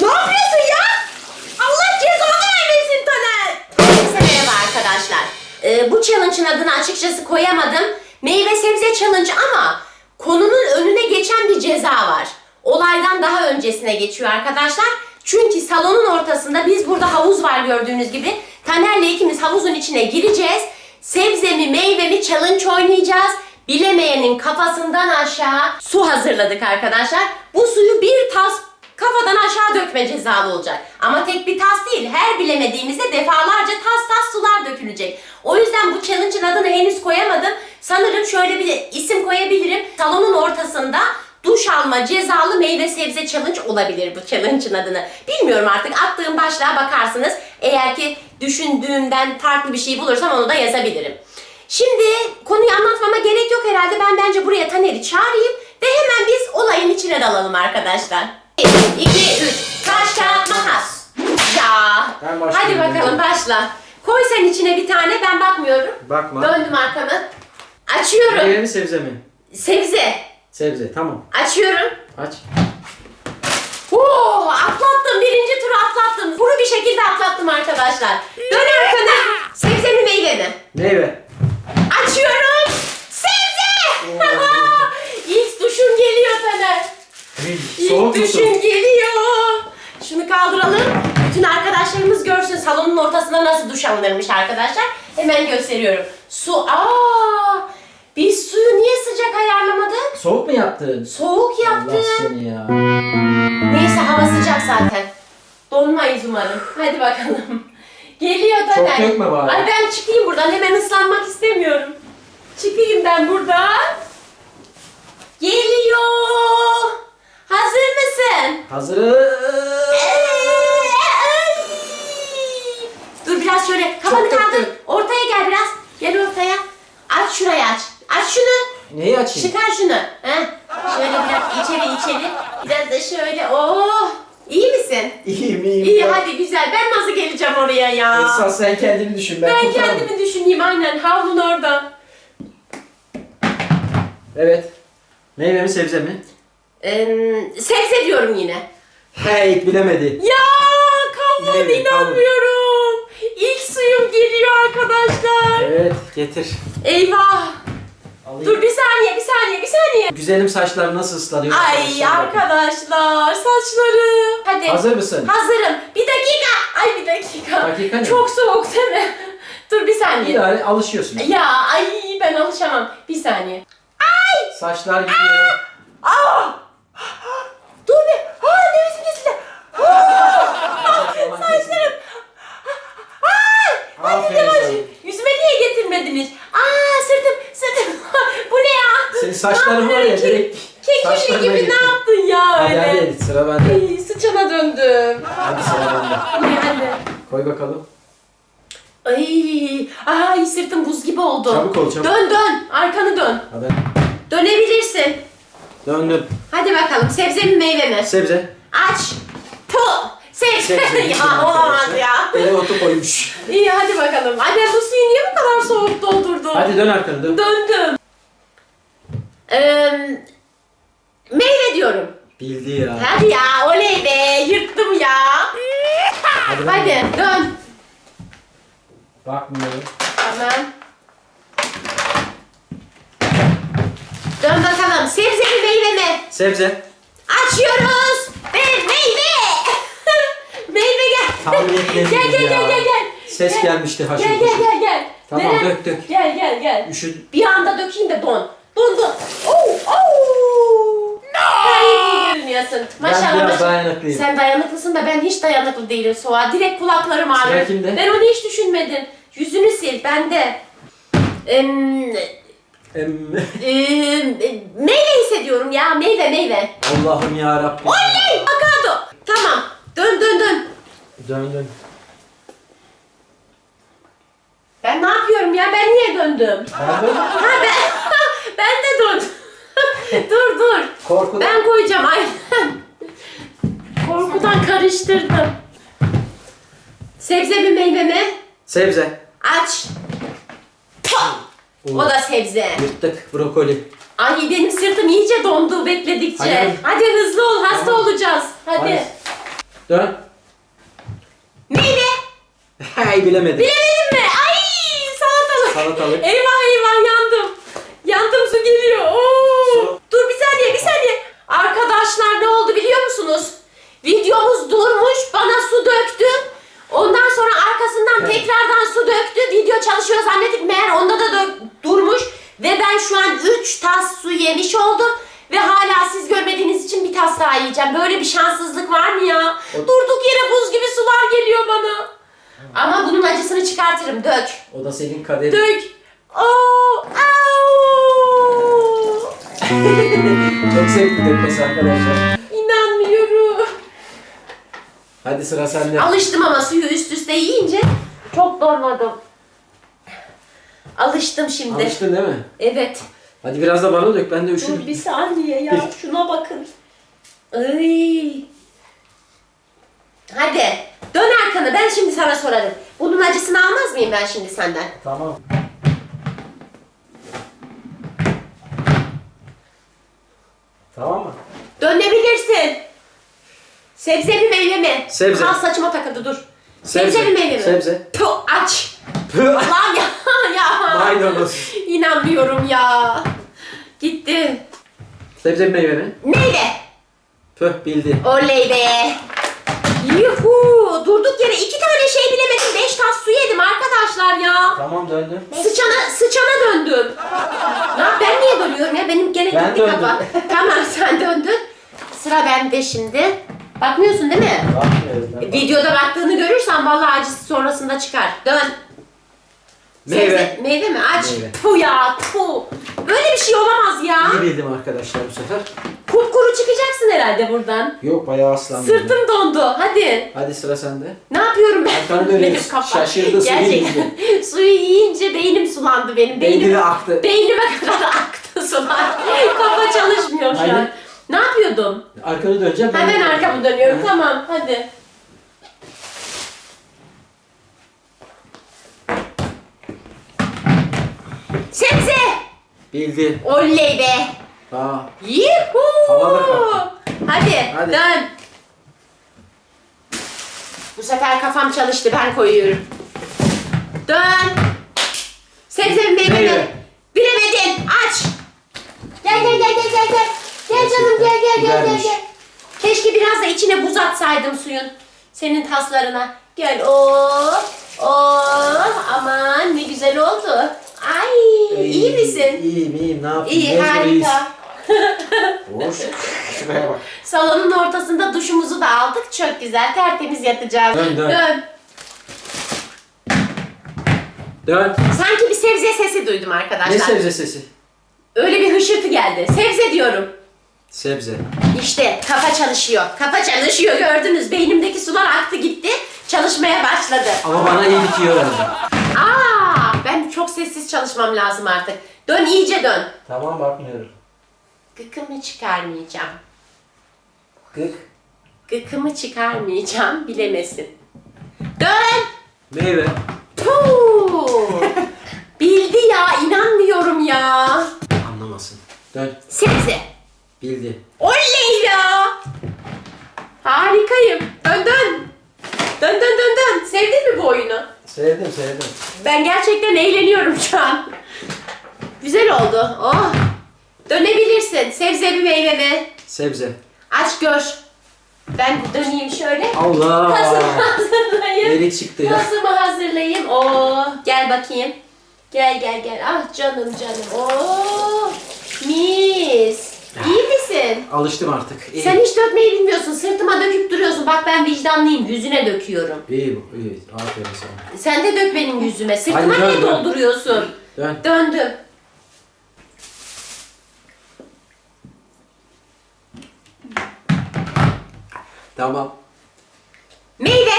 Ne yapıyorsun ya? Allah cezanı vermesin Taner. Herkese merhaba arkadaşlar. Ee, bu challenge'ın adını açıkçası koyamadım. Meyve sebze challenge ama konunun önüne geçen bir ceza var. Olaydan daha öncesine geçiyor arkadaşlar. Çünkü salonun ortasında biz burada havuz var gördüğünüz gibi. Taner'le ikimiz havuzun içine gireceğiz. Sebze mi meyve mi challenge oynayacağız. Bilemeyenin kafasından aşağı su hazırladık arkadaşlar. Bu suyu bir dökme cezalı olacak. Ama tek bir tas değil. Her bilemediğimizde defalarca tas tas sular dökülecek. O yüzden bu challenge'ın adını henüz koyamadım. Sanırım şöyle bir isim koyabilirim. Salonun ortasında duş alma cezalı meyve sebze challenge olabilir bu challenge'ın adını. Bilmiyorum artık attığım başlığa bakarsınız. Eğer ki düşündüğümden farklı bir şey bulursam onu da yazabilirim. Şimdi konuyu anlatmama gerek yok herhalde. Ben bence buraya Taner'i çağırayım ve hemen biz olayın içine dalalım arkadaşlar. 1, 2, 3. Ben Hadi başlayayım bakalım başla. Koy sen içine bir tane ben bakmıyorum. Bakma. Döndüm arkamı. Açıyorum. Meyve mi sebze mi? Sebze. Sebze tamam. Açıyorum. Aç. Oo, atlattım. Birinci turu atlattım. Kuru bir şekilde atlattım arkadaşlar. Dön arkana. Sebze mi meyve mi? Meyve. Açıyorum. Sebze. İlk duşun geliyor Taner. İlk Soğuk geliyor. Şunu kaldıralım. Arkadaşlarımız görsün salonun ortasında nasıl duş alınırmış arkadaşlar. Hemen gösteriyorum. Su. Aa! Biz suyu niye sıcak ayarlamadık? Soğuk mu yaptın? Soğuk Allah yaptık. seni ya. Neyse hava sıcak zaten. Donmayız umarım. Hadi bakalım. Geliyor Taner. Çok dökme bari. Ay ben çıkayım buradan. Hemen ıslanmak istemiyorum. Çıkayım ben buradan. Geliyor. Hazır mısın? Hazırız. Dur biraz şöyle kafanı Çok kaldır. döktün. Ortaya gel biraz. Gel ortaya. Aç şurayı aç. Aç şunu. Neyi açayım? Çıkar şunu. Heh. Şöyle biraz içeri içeri. Biraz da şöyle. Oh. İyi misin? İyiyim iyiyim. İyi Ben- hadi güzel. Ben nasıl geleceğim oraya ya? Esas sen kendini düşün. Ben, ben kendimi düşüneyim aynen. Havlun orada. Evet. Meyve mi sebze mi? Ee, sebze diyorum yine. Hey bilemedi. Ya kavun inanmıyorum. İlk suyum geliyor arkadaşlar. Evet getir. Eyvah. Alayım. Dur bir saniye bir saniye bir saniye. Güzelim saçlar nasıl ıslanıyor? Ay Arkadaşlar arkadaşlar saçları. Hadi. Hazır mısın? Hazırım. Bir dakika. Ay bir dakika. Dakika ne? Çok soğuk değil mi? Dur bir saniye. İdare alışıyorsun. Ya ay ben alışamam. Bir saniye. Saçlar gidiyor. Aa! Dur bir. Aa nefesim kesildi. Saçlarım. Aa! Aferin Yavaş. sana. Yüzüme niye getirmediniz? Aa sırtım sırtım. Bu ne Ne var ya direkt Kek köşe saçlarına gibi gitti. ne yaptın ya Hadi öyle? hadi sıra bende. Ay, sıçana döndüm. Hadi sıra bende. Hadi. Koy bakalım. Ay, ay sırtım buz gibi oldu. Çabuk ol, çabuk. Dön dön, arkanı dön. Hadi. Dönebilirsin. Döndüm. Hadi bakalım, sebze mi meyve mi? Sebze. Aç. Puh. Sebze. Sebze. ya olamaz ya. Ele otu koymuş. İyi hadi bakalım. Anne bu suyu niye bu kadar soğuk doldurdun? Hadi dön arkanı dön. Döndüm. Ee, meyve diyorum. Bildi ya. Hadi ya, oley be, yırttım ya. Hadi, Hadi dön. Bakmıyorum. Tamam. Dön bakalım. Sebze mi meyve mi? Sebze. Açıyoruz. Ve meyve. meyve gel. Tahmin etmedim Gel gel ya. gel gel gel. Ses Gel. gelmişti haşır Gel gel gel gel. Tamam, Neren? dök, dök. Gel gel gel. Üşüdüm. Bir anda dökeyim de don. Don. Oh oh. Hayır görünüyorsun. Maşallah. biraz maşallah. dayanıklıyım. Sen dayanıklısın da ben hiç dayanıklı değilim soğuğa. Direkt kulaklarım ağrıyor. Kimde? Ben onu hiç düşünmedim. Yüzünü sil bende. Em, Em, em, meyve hissediyorum ya meyve meyve. Allah'ım ya Rabbim. Oley! Avokado. Tamam. Dön dön dön. Dön dön. Ben ne yapıyorum ya? Ben niye döndüm? Ben dön. Ha ben, döndüm. dur dur. Korkudan. Ben koyacağım aynen. Korkudan karıştırdım. Sebze mi meyve mi? Sebze. Aç. Pah! O da sebze. Yırttık brokoli. Ay benim sırtım iyice dondu bekledikçe. Hadi. Hadi, hızlı ol hasta olacağız. Hadi. Dön. Meyve. Hey bilemedim. Bilemedin mi? Ay salatalık. Salatalık. Eyvah eyvah. Su geliyor. Oo. Su. Dur bir saniye bir saniye. Arkadaşlar ne oldu biliyor musunuz? Videomuz durmuş bana su döktü. Ondan sonra arkasından Evet. tekrardan su döktü. Video çalışıyor zannettik. Meğer onda da durmuş. Ve ben şu an 3 tas su yemiş oldum. Ve hala siz görmediğiniz için bir tas daha yiyeceğim. Böyle bir şanssızlık var mı ya? O- Durduk yere buz gibi sular geliyor bana. Ama bunun acısını çıkartırım. Dök. O da senin kaderin. Dök. Oo, au. Çok zevkli dökmesi arkadaşlar. İnanmıyorum. Hadi sıra sende. Alıştım ama suyu üst üste yiyince çok donmadım. Alıştım şimdi. Alıştın değil mi? Evet. Hadi biraz da bana dök. Ben de Dur üşüdüm. bir saniye ya. Şuna bakın. Ay. Hadi. Dön arkanı. Ben şimdi sana sorarım. Bunun acısını almaz mıyım ben şimdi senden? Tamam. Tamam mı? Dönebilirsin. Sebze mi meyve mi? Sebze. Ha saçıma takıldı dur. Sebze. Sebze mi meyve mi? Sebze. Puh, aç. Lan ya ya. Maydanoz. İnanmıyorum ya. Gitti. Sebze mi meyve mi? Meyve. Püh bildi. Oley be. Yuhu. Durduk yere iki tane şey bilemedim. Beş tas su yedim arkadaşlar ya. Tamam döndüm. Sıçana, sıçana döndüm. Ya ben niye dönüyorum ya? Benim gene Ben gitti döndüm. kafa. Tamam sen döndün. Sıra bende şimdi. Bakmıyorsun değil mi? Bakmıyorum. Videoda baktığını görürsen vallahi acısı sonrasında çıkar. Dön. Meyve. Sebze- meyve mi? Aç. Meyve. Tu ya tu. Böyle bir şey olamaz ya. İyi bildim arkadaşlar bu sefer. Kupkuru çıkacaksın herhalde buradan. Yok bayağı aslan. Sırtım dondu. Hadi. Hadi sıra sende. Ne yapıyorum ben? Arkanı dönüyorsun. Benim Şaşırdı, suyu Gerçekten. Suyu yiyince beynim sulandı benim. Beynim, Beynine aktı. Beynime kadar aktı sular. Kafa çalışmıyor şu an. Aynen. Ne yapıyordum? Arkanı döneceğim. ben Hemen de- arkamı dönüyorum. Tamam hadi. Sebze. Bildi. Oley be. Yuhu. Havada kalktı. Hadi, Hadi. dön. Bu sefer kafam çalıştı ben koyuyorum. Dön. Sebze mi meyve mi? Meyve. Bilemedin. Aç. Gel gel gel gel gel gel. Gel canım gel gel gel gel Güzelmiş. gel. Keşke biraz da içine buz atsaydım suyun. Senin taslarına. Gel. Oh. Oh. Aman ne güzel oldu. Ay iyi misin? İyiyim iyiyim ne yapayım? İyi Mecburiyiz. harika. Hoş. Şuraya bak. Salonun ortasında duşumuzu da aldık. Çok güzel tertemiz yatacağız. Dön, dön. Dön. Sanki bir sebze sesi duydum arkadaşlar. Ne sebze sesi? Öyle bir hışırtı geldi. Sebze diyorum. Sebze. İşte kafa çalışıyor. Kafa çalışıyor gördünüz. Beynimdeki sular aktı gitti. Çalışmaya başladı. Ama bana iyi bitiyor herhalde. Aa, ben çok sessiz çalışmam lazım artık. Dön iyice dön. Tamam bakmıyorum. Gıkımı çıkarmayacağım. Gık. Gıkımı çıkarmayacağım bilemesin. Dön. Meyve. Puh! Bildi ya inanmıyorum ya. Anlamasın. Dön. Sebze. Bildi. Oley ya. Harikayım. Dön dön. Dön dön dön dön. Sevdin mi bu oyunu? Sevdim sevdim. Ben gerçekten eğleniyorum şu an. Güzel oldu. Oh. Dönebilirsin. Sebze mi meyve mi? Sebze. Aç gör. Ben döneyim şöyle. Allah. Kasımı hazırlayayım. Yeri çıktı ya. Kasımı hazırlayayım. Oo, gel bakayım. Gel gel gel. Ah canım canım. Oo, mis. İyi misin? Alıştım artık. İyi. Sen hiç dökmeyi bilmiyorsun. Sırtıma döküp duruyorsun. Bak ben vicdanlıyım. Yüzüne döküyorum. İyi bu. iyi. Aferin sana. Sen de dök benim yüzüme. Sırtıma Hadi dön, niye dön. dolduruyorsun? Dön. Döndüm. Tamam. Meyve.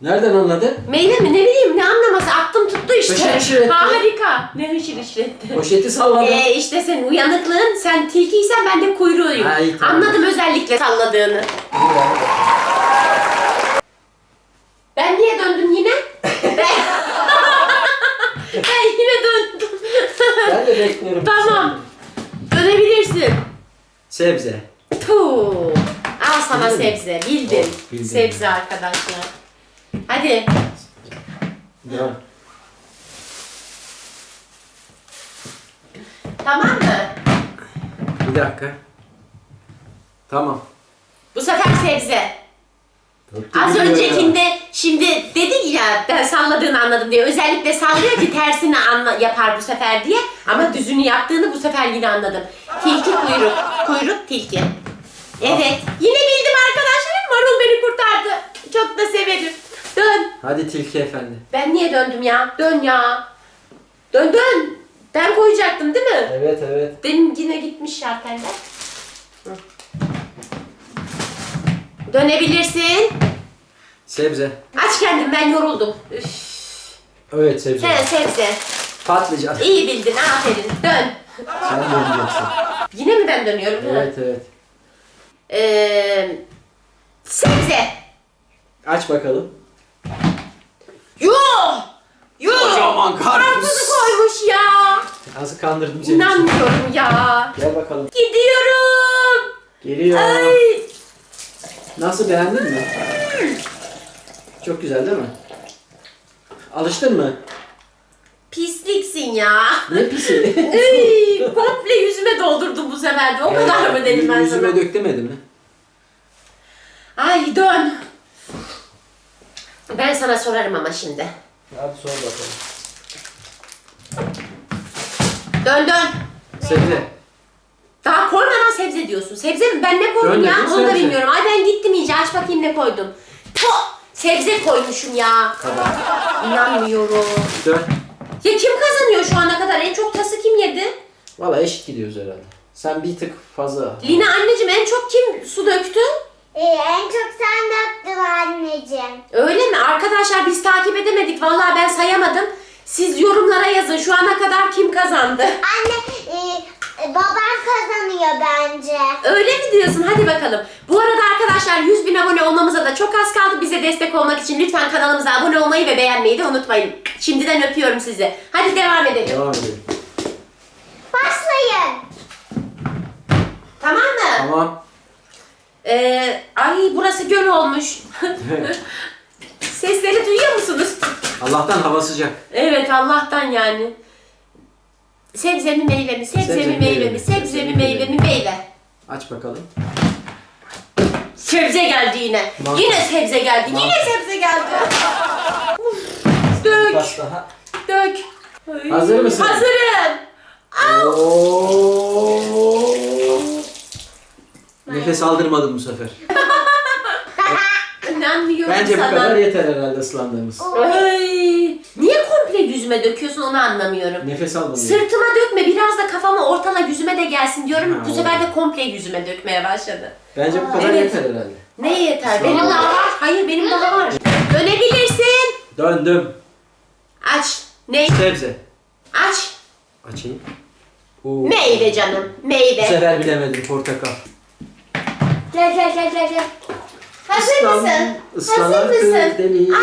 Nereden anladın? Meyve mi? Ne bileyim ne anlaması. Aklım tuttu işte. Hışır hışır etti. Harika. Ne hışır hışır etti. Poşeti salladım. Ee, işte senin uyanıklığın, sen tilkiysen ben de kuyruğuyum. Ha, iyi, tamam. Anladım özellikle salladığını. Ben niye döndüm yine? ben... ben yine döndüm. Ben de bekliyorum. tamam. Dönebilirsin. Sebze. Puh. Sana Bildin mi? sebze. Bildin. Oh, bildin. Sebze arkadaşlar. Hadi. Devam. Tamam mı? Bir dakika. Tamam. Bu sefer sebze. Az gidiyor ya. öncekinde şimdi dedik ya ben salladığını anladım diye. Özellikle sallıyor ki tersini anla, yapar bu sefer diye. Ama düzünü yaptığını bu sefer yine anladım. Tilki kuyruk. Kuyruk tilki. Evet. Yine bildim arkadaşlar. Marul beni kurtardı. Çok da severim. Dön. Hadi tilki efendi. Ben niye döndüm ya? Dön ya. Dön dön. Ben koyacaktım değil mi? Evet evet. Benim yine gitmiş şarteller. Hı. Dönebilirsin. Sebze. Aç kendim ben yoruldum. Üf. Evet sebze. Sen sebze. Patlıcan. İyi bildin aferin. Dön. Sen döneceksin. Yine mi ben dönüyorum? Evet evet. Ee, sebze. Aç bakalım. Yuh! Yuh! Kocaman karpuz. Karpuzu koymuş ya. Nasıl kandırdım seni? İnanmıyorum ya. Gel bakalım. Gidiyorum. Geliyor. Ay. Nasıl beğendin mi? Çok güzel değil mi? Alıştın mı? Pisliksin ya. Ne pisi? Ay, komple yüzüme doldurdum bu sefer de. O kadar mı dedim ben Yüzüme sana? dök demedi mi? Ay dön. Ben sana sorarım ama şimdi. Hadi sor bakalım. Dön dön. Sebze. Daha koymadan sebze diyorsun. Sebze mi? Ben ne koydum Dön ya? Onu da sebze. bilmiyorum. Ay ben gittim iyice. Aç bakayım ne koydum. Puh! Sebze koymuşum ya. Kabak. İnanmıyorum. Dön. Ya kim kazanıyor şu ana kadar? En çok tası kim yedi? Valla eşit gidiyoruz herhalde. Sen bir tık fazla. Lina anneciğim en çok kim su döktü? Ee, en çok sen döktün anneciğim. Öyle mi? Arkadaşlar biz takip edemedik. Vallahi ben sayamadım. Siz yorumlara yazın. Şu ana kadar kim kazandı? Anne, e, e, baban kazanıyor bence. Öyle mi diyorsun? Hadi bakalım. Bu arada arkadaşlar 100 bin abone olmamıza da çok az kaldı. Bize destek olmak için lütfen kanalımıza abone olmayı ve beğenmeyi de unutmayın. Şimdiden öpüyorum sizi. Hadi devam edelim. Devam edelim. Başlayın. Tamam mı? Tamam. Ee, ay burası göl olmuş. Sesleri duyuyor musunuz? Allah'tan hava sıcak. Evet Allah'tan yani. Sebze mi meyve mi? Sebze, mi meyve mi? Sebze Sebze mi mi, meyve mi? Meyve. Aç bakalım. Sebze geldi yine. Mantar. Yine sebze geldi. Yine Mantar. sebze geldi. Uf, dök. Bas daha. Dök. Ay, Hazır mısın? Hazırım. Oo. Nefes aldırmadım bu sefer. İnanmıyorum Bence bu sana. kadar yeter herhalde ıslandığımız. Ay, niye komple yüzüme döküyorsun onu anlamıyorum. Nefes almadım. Sırtıma dökme biraz da kafama ortala yüzüme de gelsin diyorum. Ha, bu sefer de komple yüzüme dökmeye başladı. Bence bu kadar Evet. yeter herhalde. Ne yeter? Benim daha var. Hayır benim daha var. Dönebilirsin. Döndüm. Aç. Ne? Sebze. Aç. Açayım. Oo. Meyve canım. Bu Meyve. sefer bilemedim portakal. Gel gel gel gel gel. Hazır mısın? Hazır mısın?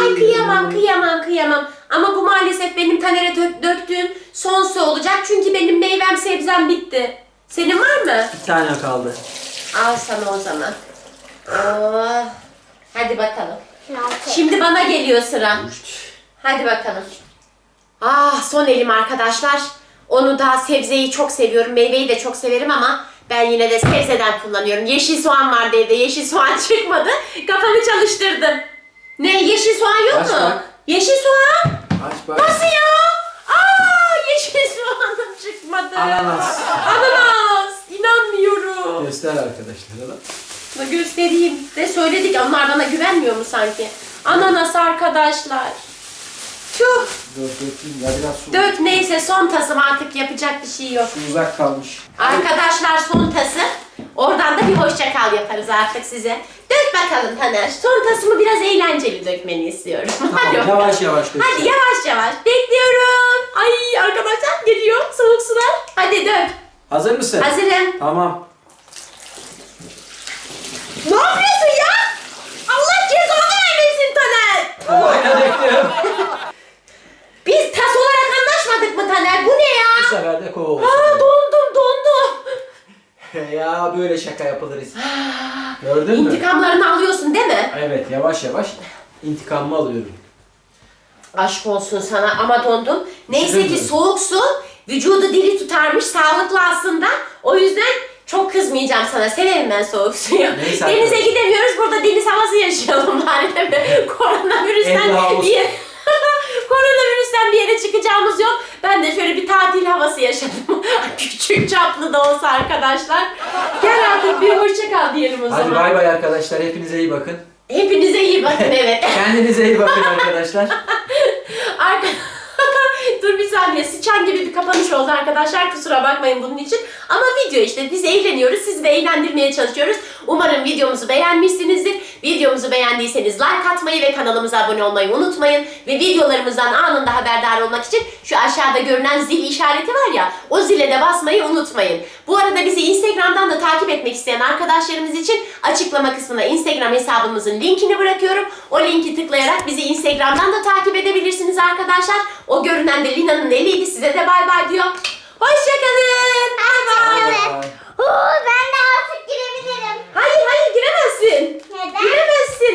Ay kıyamam kıyamam kıyamam. Ama bu maalesef benim tanere dök- döktüğüm son su olacak. Çünkü benim meyvem sebzem bitti. Senin var mı? Bir tane kaldı. Al sana o zaman. Oh. Hadi bakalım. Şimdi bana geliyor sıra. Hadi bakalım. Ah son elim arkadaşlar. Onu da sebzeyi çok seviyorum. Meyveyi de çok severim ama ben yine de sebzeden kullanıyorum. Yeşil soğan vardı evde. Yeşil soğan çıkmadı. Kafamı çalıştırdım. Ne yeşil soğan yok Aç mu? bak. Yeşil soğan? Aç bak. Nasıl ya? Aa yeşil soğanım çıkmadı. Ananas. Ananas. İnanmıyorum. Göster arkadaşlara da. Bunu göstereyim. De söyledik onlar bana güvenmiyor mu sanki? Ananas arkadaşlar. Tüh. Dur dökeyim ya biraz su. Dök neyse son tasım artık yapacak bir şey yok. Su uzak kalmış. Arkadaşlar son tası. Oradan da bir hoşça kal yaparız artık size. Dök bakalım Taner. Son tasımı biraz eğlenceli dökmeni istiyorum. Hadi Tamam, bakalım. yavaş yavaş dök. Hadi yavaş yavaş. Bekliyorum. Ay arkadaşlar geliyor soğuk sular. Hadi dök. Hazır mısın? Hazırım. Tamam. Ne yapıyorsun ya? Allah cezanı vermesin Taner. Kovayla döktüm. Biz tas olarak anlaşmadık mı Taner? Bu ne Bu ya? sefer de kova olsun. Aa dondum dondum. ya böyle şaka yapılırız. Gördün mü? İntikamlarını alıyorsun değil mi? Evet yavaş yavaş intikamımı alıyorum. Aşk olsun sana ama dondum. Neyse Üşüdün ki mü? soğuk su vücudu diri tutarmış, sağlıklı aslında. O yüzden çok kızmayacağım sana. Severim ben soğuk suyu. Neyse Denize arkadaşlar. gidemiyoruz. Burada deniz havası yaşayalım bari değil mi? Koronavirüsten Evde havuz. bir yere... Koronavirüsten bir yere çıkacağımız yok. Ben de şöyle bir tatil havası yaşadım. Küçük çaplı da olsa arkadaşlar. Gel artık bir hoşça kal diyelim o Hadi zaman. bay bay arkadaşlar. Hepinize iyi bakın. Hepinize iyi bakın evet. Kendinize iyi bakın arkadaşlar. Arka... Dur bir saniye sıçan gibi bir kapanış oldu arkadaşlar kusura bakmayın bunun için. Ama video işte biz eğleniyoruz sizi de eğlendirmeye çalışıyoruz. Umarım videomuzu beğenmişsinizdir. Videomuzu beğendiyseniz like atmayı ve kanalımıza abone olmayı unutmayın. Ve videolarımızdan anında haberdar olmak için şu aşağıda görünen zil işareti var ya o zile de basmayı unutmayın. Bu arada bizi Instagram'dan da takip etmek isteyen arkadaşlarımız için açıklama kısmına Instagram hesabımızın linkini bırakıyorum. O linki tıklayarak bizi Instagram'dan da takip edebilirsiniz arkadaşlar. O görünen de Lina'nın eliydi size de bay bay diyor. Hoşçakalın. Bay bay. Hoşçakalın. Oo, ben de artık girebilirim. Hayır hayır giremezsin. Neden? Giremezsin.